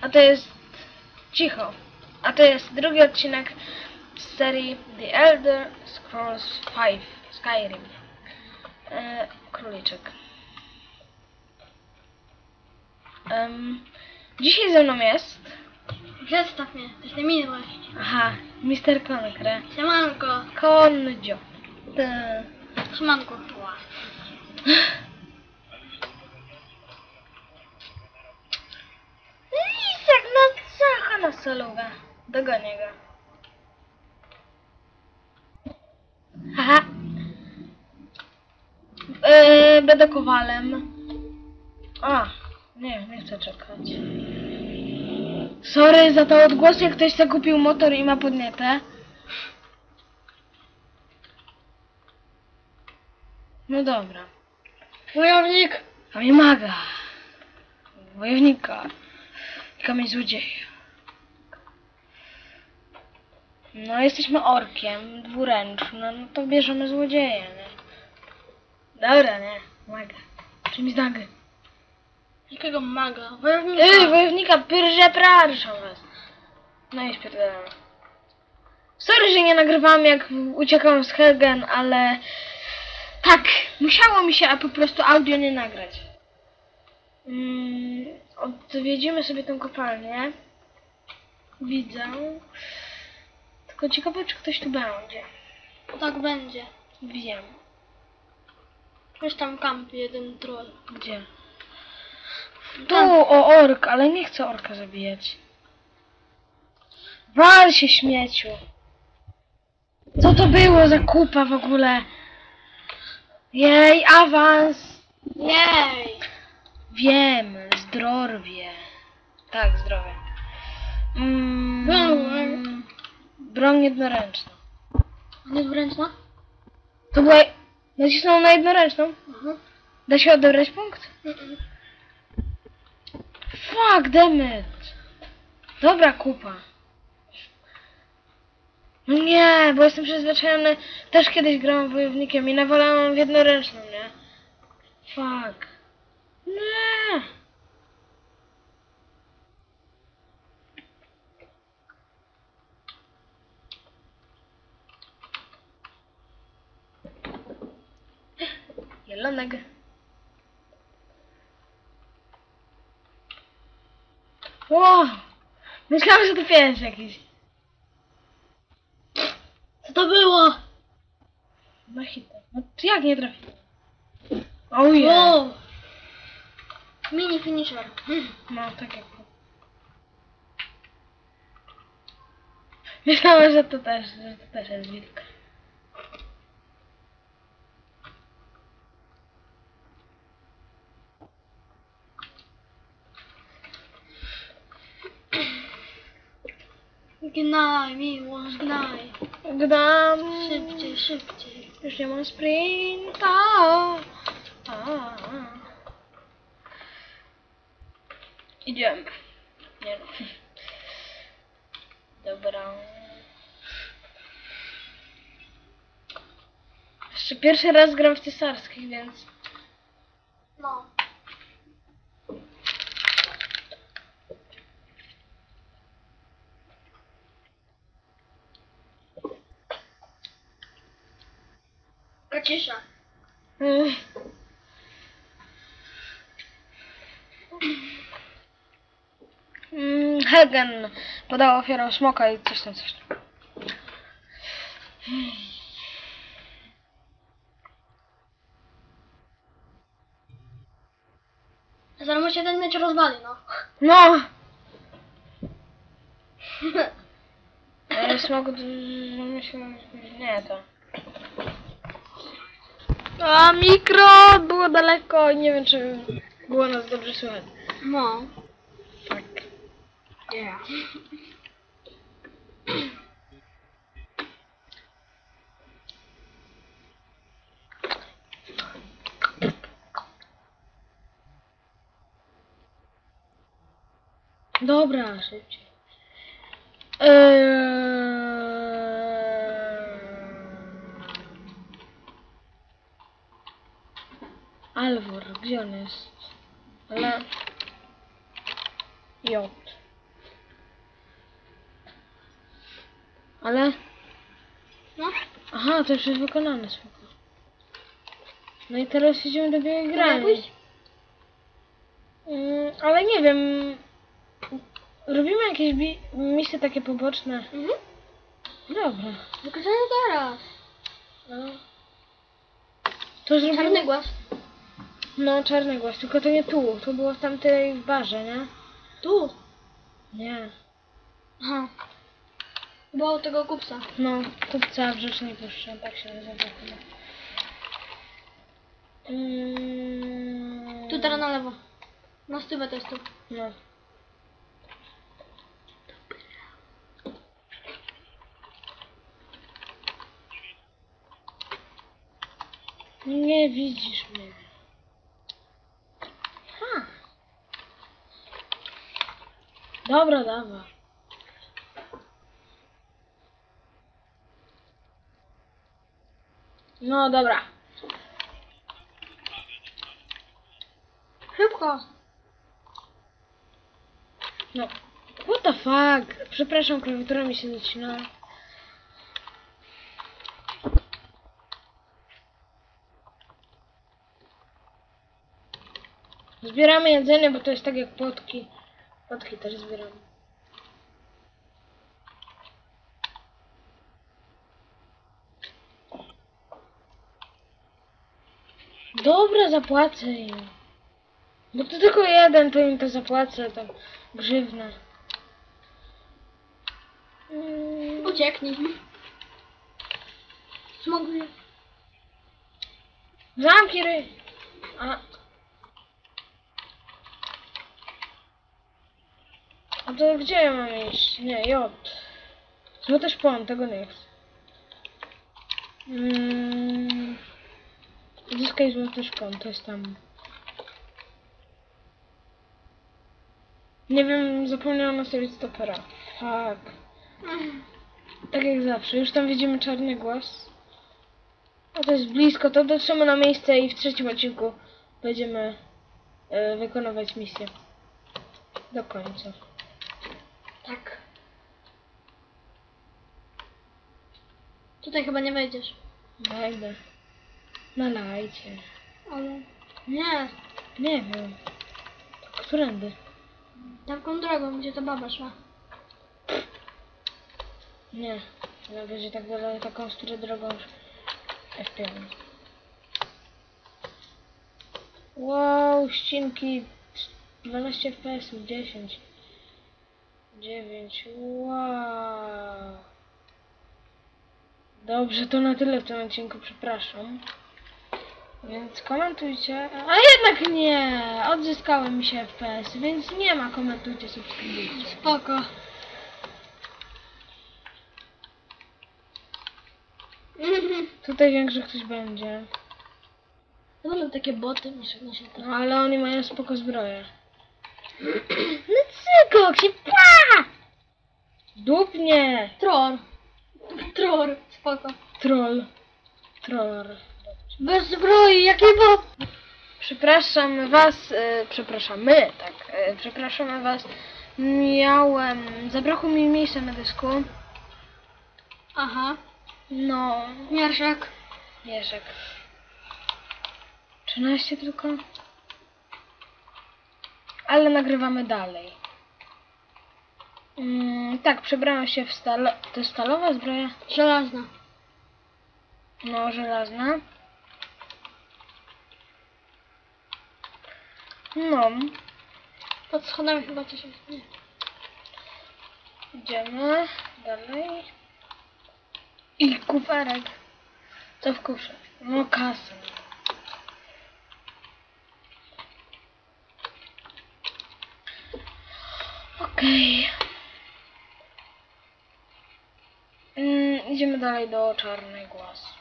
a to jest cicho. A to jest drugi odcinek z serii The Elder Scrolls V Skyrim. E, króliczek. Em, dzisiaj ze mną jest. Przedstaw mnie, to jest niemiłość. Aha, Mr. Konkre. Siemanko. Kondzio. Siemanko. Lisek, no na solówę. Dogonię go. Haha. Yy, będę kowalem. A, nie, nie chcę czekać. Sorry za to odgłos, jak ktoś zakupił motor i ma podnietę. No dobra. Wojownik. Kamień maga. Wojownika. Kamień złodzieja. No, jesteśmy orkiem, dwuręczny, no to bierzemy złodzieja, nie? Dobra, nie? Maga. Czym znagę? Jakiego maga? Wojownika. Ej, wojownika, pyrże, przepraszam was. No i spierdolamy. Sorry, że nie nagrywałam jak uciekałam z Helgen, ale... Tak, musiało mi się, a po prostu audio nie nagrać. Mm, odwiedzimy sobie tą kopalnię. Widzę. Tylko ciekawe, czy ktoś tu będzie. Tak będzie. Wiem. Już tam kampi jeden troll. Gdzie? Tu, o ork, ale nie chcę orka zabijać. Wal się śmieciu. Co to było za kupa w ogóle? Jej, awans. Jej! Wiem, zdrowie. Tak, zdrowie. Mm. Broń jednoręczna. Nie jest wręczna? To była... Nacisnął na jednoręczną. Mhm. Da się odebrać punkt? Fuck, dammit. Dobra kupa. No Nie, bo jestem przyzwyczajony. Też kiedyś grałem wojownikiem i nawalałem w jednoręczną, nie? Fuck. Nie. Jelonek. Wow! Myślałem, że to pies jakiś. Co to było? Na hita. No to jak nie trafiłem? Wow. Mini finisher. Hmm. No, tak jak to. Myślałem, że to też, że to też jest wilk. Gnaj, miłość, gnaj. Gdam. Szybciej, szybciej. Już nie mam sprinta. A. Idziemy. Nie no. Dobra. Jeszcze pierwszy raz gram w cesarskich, więc... No. Kacisza. Mm. Helgen podał ofiarę smoka i coś tam, coś tam. Zaraz mu się ten miecz rozwali, no. No! Smok... Myślę... Nie, to... A, mikro! Było daleko nie wiem, czy było nas dobrze słychać. No. Tak. Yeah. Dobra, szybciej. jest na J. Ale... No. Aha, to już jest wykonane, spoko. No i teraz idziemy do białej. Mm, ale nie wiem... Robimy jakieś misje takie poboczne. Mhm. Dobra. Wykonamy teraz. No. To zrobimy... Czarny głaz. No, czarny głaz, tylko to nie tu. To było w tamtej barze, nie? Tu. Nie. Aha. Było u tego kupca. No, to cała wrzecznej puszczy, tak się nazywa chyba. Mm, Tu teraz na lewo. Na stówę to jest tu. No. Nie widzisz mnie. Dobra, dawaj. No dobra. Szybko. No. What the fuck? Przepraszam, klawiatura mi się zaczyna. Zbieramy jedzenie, bo to jest tak jak płotki. Płotki też zbieramy. Dobra, zapłacę im. Bo to tylko jeden, to im to zapłacę, to grzywna. Mm, Ucieknij. Smogli. Zamki ry... A... A to gdzie ja mam iść? Nie, J. Złoty szpon, tego nie chcę. Mm... Zyskaj złoty szpon, to jest tam. Nie wiem, zapomniałam nastawić stopera. Fuck. Tak jak zawsze, już tam widzimy czarny głaz. A to jest blisko, to dotrzemy na miejsce i w trzecim odcinku będziemy e, wykonywać misję. Do końca. Tak. Tutaj chyba nie wejdziesz. Wejdę. Nalajcie. Ale... Nie. Nie wiem. Którędy? Taką drogą, gdzie ta baba szła. Nie. Ja będzie tak dalej taką stronę drogą F5. Wow, ścinki 12 FPS, 10 9 Wow Dobrze, to na tyle w tym odcinku, przepraszam. Więc komentujcie. A jednak nie! Odzyskały mi się FPS, więc nie ma komentujcie, subskrybujcie. Spoko. Tutaj że ktoś będzie. Będą takie boty, się to. No ale oni mają spoko zbroję. No cyko, się pa! Dupnie! Troll. Troll. Spoko. Troll. Troll. Bez zbroi, jaki bot? Przepraszam was, e, przepraszamy, tak, e, przepraszamy was. Miałem, zabrakło mi miejsca na dysku. Aha. No, Mierszek. Jerzek. 13 tylko. Ale nagrywamy dalej. Mm, tak, przebrałam się w stal... To jest stalowa zbroja? Żelazna. No, żelazna. No, Pod schodami chyba coś jest. Nie. idziemy dalej. I kuferek. Co w kufrze? No, kasę. Okej. Mm, idziemy dalej do czarnej głaz.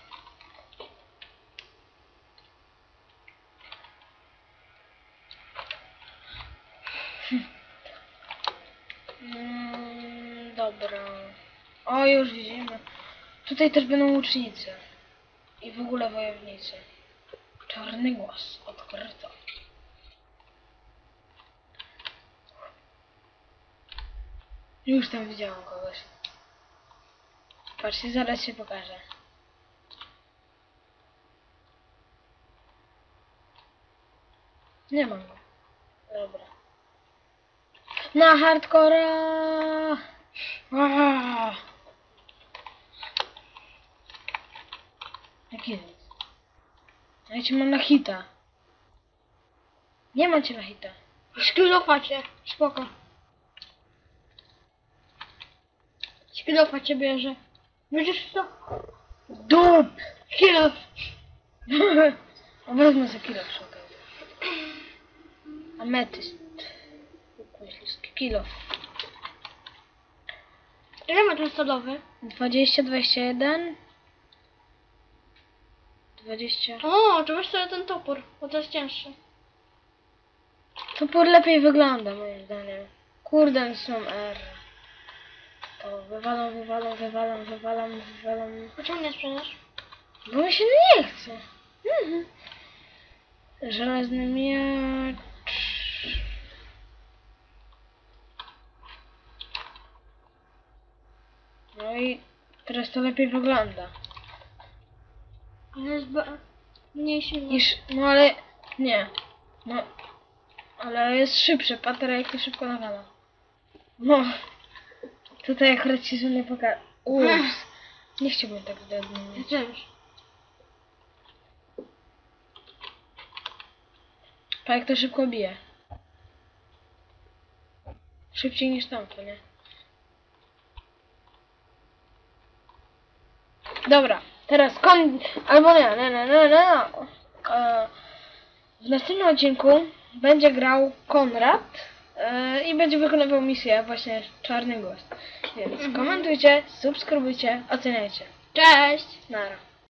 Mm, dobra. O, już widzimy. Tutaj też będą łucznicy. I w ogóle wojownicy. Czarny głaz. Odkryto. Już tam widziałam kogoś. Patrzcie, zaraz się pokażę. Nie mam go. Dobra. Na hardcora! Jaki jest? Ja cię mam na hita. Nie mam cię na hita. Cię. Spoko. Szkilofa cię bierze. Widzisz to? Dup! Szkilof. Wezmę za kilo przy okazji. Ametyst. Myśliski kilo. Ile ma ten stalowy? 20, 21. 20. O, to weź sobie ten topór, bo to jest cięższy. Topór lepiej wygląda moim zdaniem. Kurde, są R. To wywalam, wywalam, wywalam, wywalam, wywalam. A czemu nie sprzedasz? Bo mi się nie chce. Mhm. Żelazny miecz. No i teraz to lepiej wygląda. Ale jest ba- mniej silny. Niż, no ale nie. No, ale jest szybszy. Patera jak to szybko nawala. No. Tutaj akurat się nie pokaże. Ups. Nie chciałbym tak. Ja też. Pa jak to szybko bije. Szybciej niż tamto, nie? Dobra, teraz kon... Albo nie, nie, nie, nie, nie. W następnym odcinku będzie grał Konrad e, i będzie wykonywał misję właśnie Czarny Głos. Więc Mhm. komentujcie, subskrybujcie, oceniajcie. Cześć! Nara.